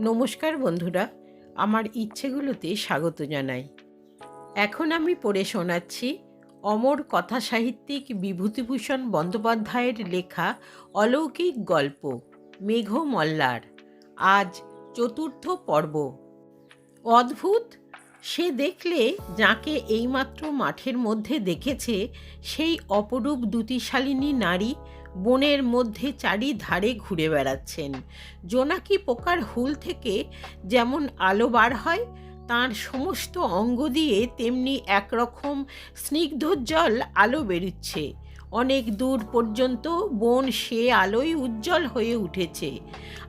নমস্কার বন্ধুরা, আমার ইচ্ছেগুলোতে স্বাগত জানাই। এখন আমি পড়ে শোনাচ্ছি অমর কথা সাহিত্যিক বিভূতিভূষণ বন্দ্যোপাধ্যায়ের লেখা অলৌকিক গল্প, মেঘ মল্লার। আজ চতুর্থ পর্ব। অদ্ভুত! সে দেখলে যাকে এইমাত্র মাঠের মধ্যে দেখেছে সেই অপরূপ দুতিশালিনী নারী বনের মধ্যে চারিধারে ঘুরে বেড়াচ্ছেন। জোনাকি পোকার হুল থেকে যেমন আলো বার হয়, তার সমস্ত অঙ্গ দিয়ে তেমনি একরকম স্নিগ্ধোজ্জ্বল আলো বেরুচ্ছে। অনেক দূর পর্যন্ত বন সে আলোয় উজ্জ্বল হয়ে উঠেছে।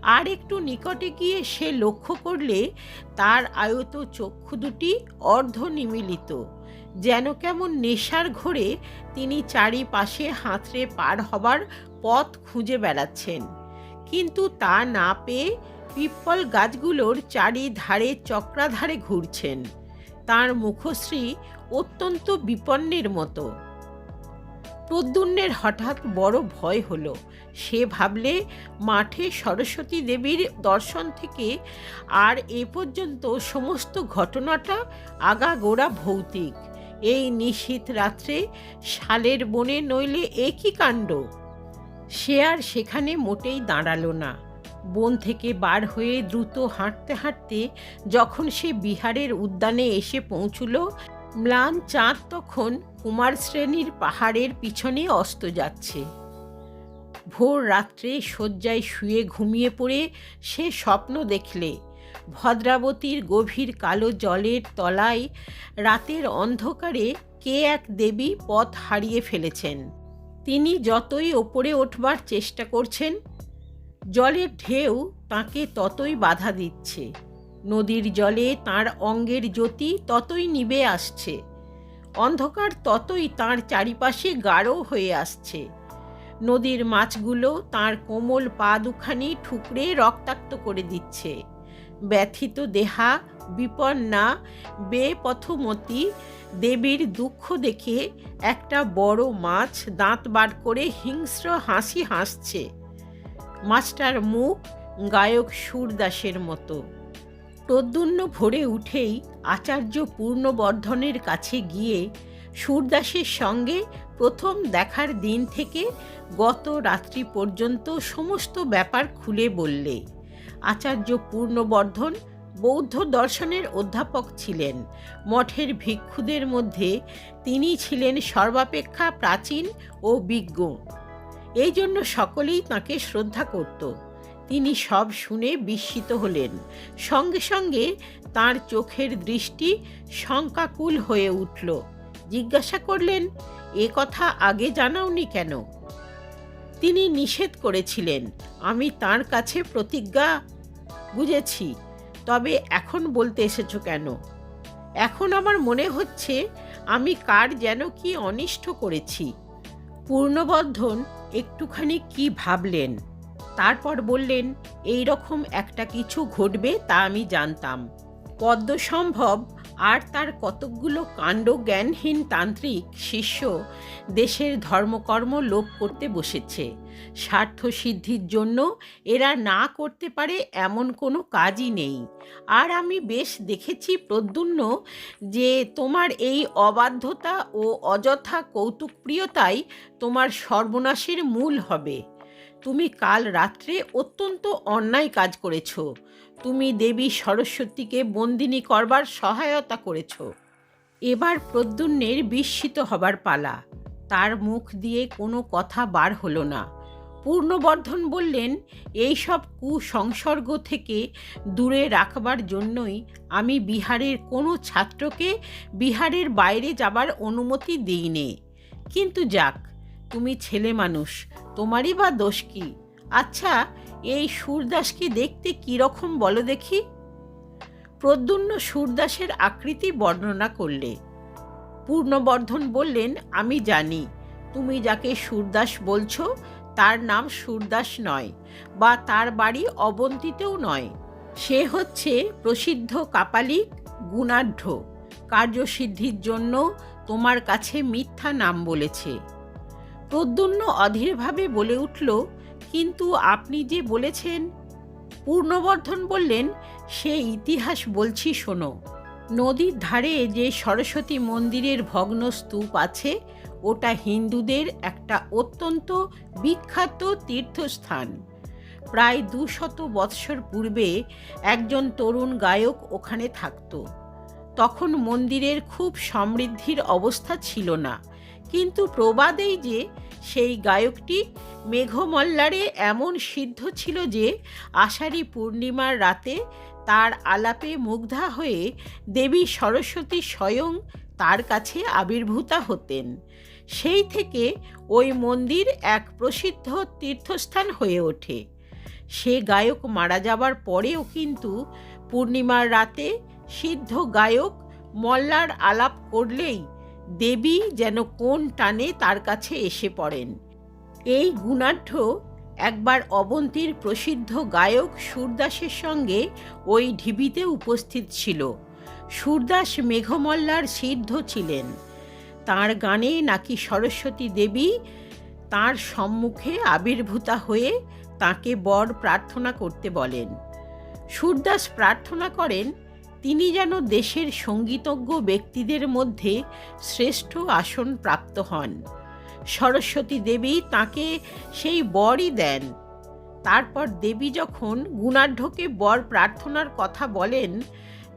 আর একটু নিকটে গিয়ে সে লক্ষ্য করলে তার আয়ত চক্ষু দুটি অর্ধ নিমিলিত যেন কেমন নেশার ঘোরে তিনি চারিপাশে হাতড়ে পার হবার পথ খুঁজে বেড়াচ্ছেন। কিন্তু তা না পেয়ে পিপ্পল গাছগুলোর চারিধারে চক্রাধারে ঘুরছেন। তার মুখশ্রী অত্যন্ত বিপন্নের মতো। প্রদ্যুন্নের হঠাৎ বড় ভয় হলো। সে ভাবলে, মাঠে সরস্বতী দেবীর দর্শন থেকে আর এ পর্যন্ত সমস্ত ঘটনাটা আগাগোড়া ভৌতিক। এই নিশীত রাত্রে শালের বনে নইলে একই কাণ্ড? সে আর সেখানে মোটেই দাঁড়াল না। বন থেকে বার হয়ে দ্রুত হাঁটতে হাঁটতে যখন সে বিহারের উদ্যানে এসে পৌঁছল, ম্লান চাঁদ তখন কুমার শ্রেণির পাহাড়ের পিছনে অস্ত যাচ্ছে। ভোর রাত্রে শয্যায় শুয়ে ঘুমিয়ে পড়ে সে স্বপ্ন দেখলে ভদ্রাবতীর গভীর কালো জলের তলায় রাতের অন্ধকারে কে এক দেবী পথ হারিয়ে ফেলেছেন। তিনি যতই ওপরে উঠবার চেষ্টা করছেন, জলের ঢেউ তাকে ততই বাধা দিচ্ছে। নদীর জলে তার অঙ্গের জ্যোতি ততই নিবে আসছে। অন্ধকার ততই তার চারিপাশে গাঢ় হয়ে আসছে। নদীর মাছগুলো তার কোমল পা দুখানি ঠুকরে রক্তাক্ত করে দিচ্ছে। ব্যথিত দেহা বিপন্না বেপথমতি। দেবীর দুঃখ দেখে একটা বড় মাছ দাঁত বার করে হিংস্র হাসি হাসছে। মাছটার মুখ গায়ক সুরদাসের মতো। প্রদ্যুন্ন ভরে উঠেই আচার্য পূর্ণবর্ধনের কাছে গিয়ে সুরদাসের সঙ্গে প্রথম দেখার দিন থেকে গত রাত্রি পর্যন্ত সমস্ত ব্যাপার খুলে বললে। আচার্য পূর্ণবর্ধন বৌদ্ধ দর্শনের অধ্যাপক ছিলেন। মঠের ভিক্ষুদের মধ্যে তিনি ছিলেন সর্বাপেক্ষা প্রাচীন ও বিজ্ঞ। এই জন্য সকলেই তাঁকে শ্রদ্ধা করত। তিনি সব শুনে বিস্মিত হলেন। সঙ্গে সঙ্গে তার চোখের দৃষ্টি শঙ্কাকুল হয়ে উঠল। জিজ্ঞাসা করলেন, এ কথা আগে জানাওনি কেন? তিনি নিষেধ করেছিলেন। আমি তার কাছে প্রতিজ্ঞা বুঝেছি, তবে এখন বলতে এসেছ কেন? এখন আমার মনে হচ্ছে আমি কার যেন কি অনিষ্ট করেছি। পূর্ণবর্ধন একটুখানি কি ভাবলেন? তারপর বললেন এই রকম একটা কিছু ঘটবে তা আমি জানতাম। পদ্ম সম্ভব আর তার কতকগুলো কাণ্ড জ্ঞানহীন তান্ত্রিক শিষ্য দেশের ধর্মকর্ম লোপ করতে বসেছে। স্বার্থ সিদ্ধির জন্য এরা না করতে পারে এমন কোনো কাজই নেই। আর আমি বেশ দেখেছি প্রদ্যুন্ন যে তোমার এই অবাধ্যতা ও অযথা কৌতুকপ্রিয়তাই তোমার সর্বনাশের মূল হবে। তুমি কাল রাত্রে অত্যন্ত অন্যায় কাজ করেছ। তুমি দেবী সরস্বতীকে বন্দিনী করবার সহায়তা করেছ। এবার প্রদ্যুন্নের বিস্মিত হবার পালা। তার মুখ দিয়ে কোনো কথা বার হলো না। পূর্ণবর্ধন বললেন, এই এইসব কুসংসর্গ থেকে দূরে রাখবার জন্যই আমি বিহারের কোনো ছাত্রকে বিহারের বাইরে যাবার অনুমতি দিইনি। কিন্তু যাক তুমি ছেলে মানুষ, তোমারই বা দোষ কি? আচ্ছা এই সুরদাসকে দেখতে কীরকম বলো দেখি। প্রদ্যুন্ন সুরদাসের আকৃতি বর্ণনা করলে। পূর্ণবর্ধন বললেন, আমি জানি। তুমি যাকে সুরদাস বলছো, তার নাম সুরদাস নয় বা তার বাড়ি অবন্তিতেও নয়। সে হচ্ছে প্রসিদ্ধ কাপালিক গুণাঢ্য। কার্যসিদ্ধির জন্য তোমার কাছে মিথ্যা নাম বলেছে। প্রদ্যুন্ন অধীরভাবে বলে উঠল, কিন্তু আপনি যে বলেছেন, পূর্ণবর্ধন বললেন, সে ইতিহাস বলছি শোনো। নদীর ধারে যে সরস্বতী মন্দিরের ভগ্ন স্তূপ আছে, ওটা হিন্দুদের একটা অত্যন্ত বিখ্যাত তীর্থস্থান। প্রায় দুশত বৎসর পূর্বে একজন তরুণ গায়ক ওখানে থাকতো। তখন মন্দিরের খুব সমৃদ্ধির অবস্থা ছিল না। কিন্তু প্রবাদেই যে সেই গায়কটি মেঘমল্লারে এমন সিদ্ধ ছিল যে আষাঢ়ী পূর্ণিমার রাতে তার আলাপে মুগ্ধা হয়ে দেবী সরস্বতী স্বয়ং তার কাছে আবির্ভূতা হতেন। সেই থেকে ওই মন্দির এক প্রসিদ্ধ তীর্থস্থান হয়ে ওঠে। সে গায়ক মারা যাবার পরেও কিন্তু পূর্ণিমার রাতে সিদ্ধ গায়ক মল্লার আলাপ করলেই দেবী যেন কোন টানে তার কাছে এসে পড়েন। এই গুণাঢ্য একবার অবন্তীর প্রসিদ্ধ গায়ক সুরদাসের সঙ্গে ওই ঢিবিতে উপস্থিত ছিল। সুরদাস মেঘমল্লার সিদ্ধ ছিলেন। তার গানে নাকি সরস্বতী দেবী তার সম্মুখে আবির্ভূতা হয়ে তাকে বর প্রার্থনা করতে বলেন। সুরদাস প্রার্থনা করেন তিনি যেন দেশের সঙ্গীতজ্ঞ ব্যক্তিদের মধ্যে শ্রেষ্ঠ আসন প্রাপ্ত হন। সরস্বতী দেবী তাকে সেই বরই দেন। তারপর দেবী যখন গুণাঢ্যকে বর প্রার্থনার কথা বলেন,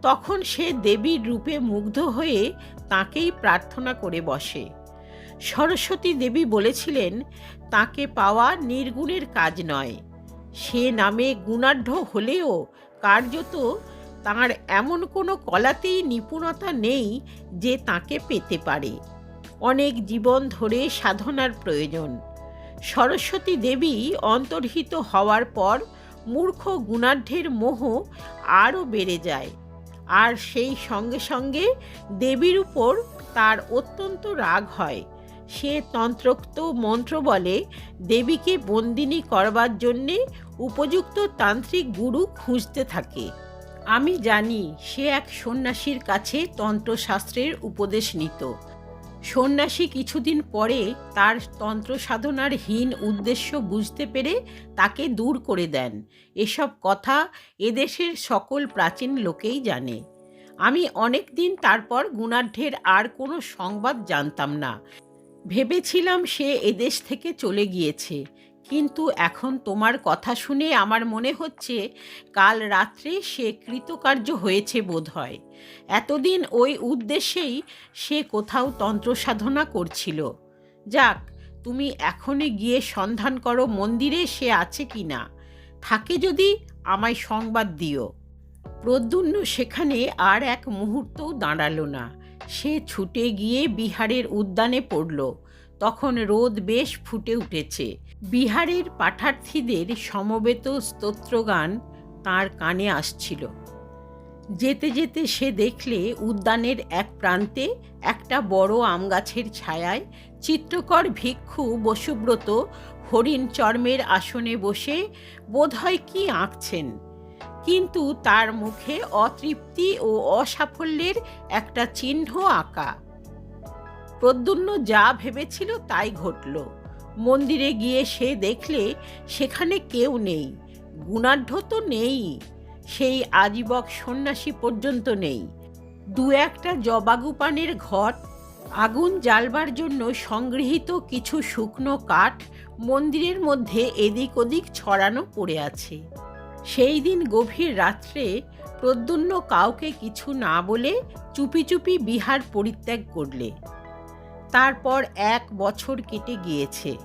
তখন সে দেবীর রূপে মুগ্ধ হয়ে তাকেই প্রার্থনা করে বসে। সরস্বতী দেবী বলেছিলেন, তাকে পাওয়া নির্গুণের কাজ নয়। সে নামে গুণাঢ্য হলেও কার্যত তার এমন কোনো কলাতেই নিপুণতা নেই যে তাকে পেতে পারে। অনেক জীবন ধরে সাধনার প্রয়োজন। সরস্বতী দেবী অন্তর্হিত হওয়ার পর মূর্খ গুণাঢ্যের মোহ আরও বেড়ে যায়। আর সেই সঙ্গে সঙ্গে দেবীর উপর তার অত্যন্ত রাগ হয়। সে তন্ত্রোক্ত মন্ত্র বলে, দেবীকে বন্দিনী করবার জন্যে উপযুক্ত তান্ত্রিক গুরু খুঁজতে থাকে। আমি জানি সে এক সন্ন্যাসীর কাছে তন্ত্রশাস্ত্রের উপদেশ নিত। সন্ন্যাসী কিছুদিন পরে তার তন্ত্র সাধনার হীন উদ্দেশ্য বুঝতে পেরে তাকে দূর করে দেন। এসব কথা এদেশের সকল প্রাচীন লোকেই জানে। আমি অনেক দিন তারপর গুণাঢ্যের আর কোনো সংবাদ জানতাম না। ভেবেছিলাম সে এদেশ থেকে চলে গিয়েছে। কিন্তু এখন তোমার কথা শুনে আমার মনে হচ্ছে কাল রাত্রে সে কৃতকার্য হয়েছে বোধ হয় এতদিন ওই উদ্দেশ্যেই সে কোথাও তন্ত্র সাধনা করছিল। যাক, তুমি এখনই গিয়ে সন্ধান করো মন্দিরে সে আছে কি না। থাকে যদি আমায় সংবাদ দিও। প্রদ্যুন্ন সেখানে আর এক মুহূর্তও দাঁড়াল না। সে ছুটে গিয়ে বিহারের উদ্যানে পড়ল। তখন রোদ বেশ ফুটে উঠেছে। বিহারের পাঠার্থীদের সমবেত স্তোত্রগান তার কানে আসছিল। যেতে যেতে সে দেখলে উদ্যানের এক প্রান্তে একটা বড় আম গাছের ছায়ায় চিত্রকর ভিক্ষু বসুব্রত হরিণ চর্মের আসনে বসে বোধহয় কি আঁকছেন। কিন্তু তার মুখে অতৃপ্তি ও অসাফল্যের একটা চিহ্ন আঁকা। প্রদ্যুন্ন যা ভেবেছিল তাই ঘটল। মন্দিরে গিয়ে সে দেখলে সেখানে কেউ নেই, গুণাঢ্য তো নেই, সেই আজীবক সন্ন্যাসী পর্যন্ত নেই। দু একটা জবাগু পানের ঘট আগুন জ্বালবার জন্য সংগৃহীত কিছু শুকনো কাঠ মন্দিরের মধ্যে এদিক ওদিক ছড়ানো পড়ে আছে। সেই দিন গভীর রাত্রে প্রদ্যুন্ন কাউকে কিছু না বলে চুপি চুপি বিহার পরিত্যাগ করলে। তারপর এক বছর কেটে গিয়েছে।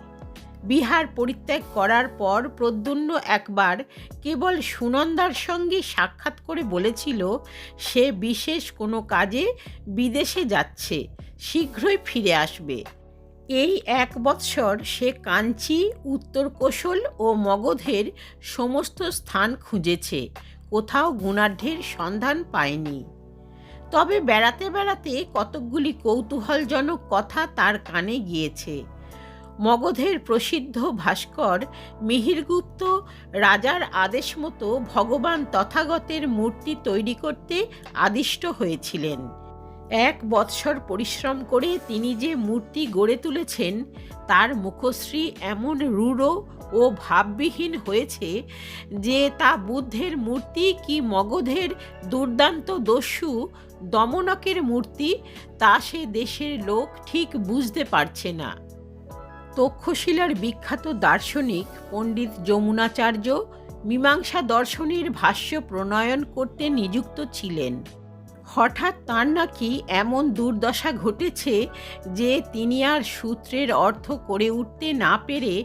বিহার পরিত্যাগ করার পর প্রদ্যুন্ন একবার কেবল সুনন্দার সঙ্গে সাক্ষাৎ করে বলেছিল, সে বিশেষ কোনো কাজে বিদেশে যাচ্ছে, শীঘ্রই ফিরে আসবে। এই এক বৎসর সে কাঞ্চি, উত্তর কোশল ও মগধের সমস্ত স্থান খুঁজেছে, কোথাও গুণাঢ্যের সন্ধান পায়নি। তবে বেড়াতে বেড়াতে কতকগুলি কৌতূহলজনক কথা তার কানে গিয়েছে। মগধের প্রসিদ্ধ ভাস্কর মিহিরগুপ্ত রাজার আদেশ মতো ভগবান তথাগতের মূর্তি তৈরি করতে আদিষ্ট হয়েছিলেন। এক বৎসর পরিশ্রম করে তিনি যে মূর্তি গড়ে তুলেছেন, তার মুখশ্রী এমন রূঢ় ও ভাববিহীন হয়েছে যে তা বুদ্ধের মূর্তি কি মগধের দুর্দান্ত দস্যু, দমনকের মূর্তি, তা সে দেশের লোক ঠিক বুঝতে পারছে না। তক্ষশিলার বিখ্যাত দার্শনিক পণ্ডিত যমুনাচার্য মীমাংসা দর্শনের ভাষ্য প্রণয়ন করতে নিযুক্ত ছিলেন। হঠাৎ তার নাকি এমন দুর্দশা ঘটেছে যে তিনি আর সূত্রের অর্থ করে উঠতে না পেরে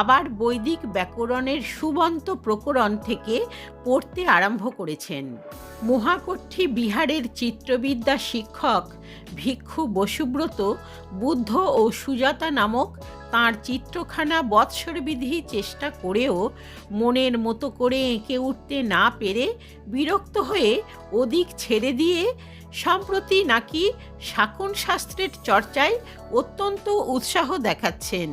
আবার বৈদিক ব্যাকরণের সুবন্ত প্রকরণ থেকে পড়তে আরম্ভ করেছেন। মহাকঠি বিহারের চিত্রবিদ্যা শিক্ষক ভিক্ষু বসুব্রত, বুদ্ধ ও সুজাতা নামক তাঁর চিত্রখানা বৎসরবিধি চেষ্টা করেও মনের মতো করে এঁকে উঠতে না পেরে বিরক্ত হয়ে ওদিক ছেড়ে দিয়ে সম্প্রতি নাকি শাকুন শাস্ত্রের চর্চায় অত্যন্ত উৎসাহ দেখাচ্ছেন।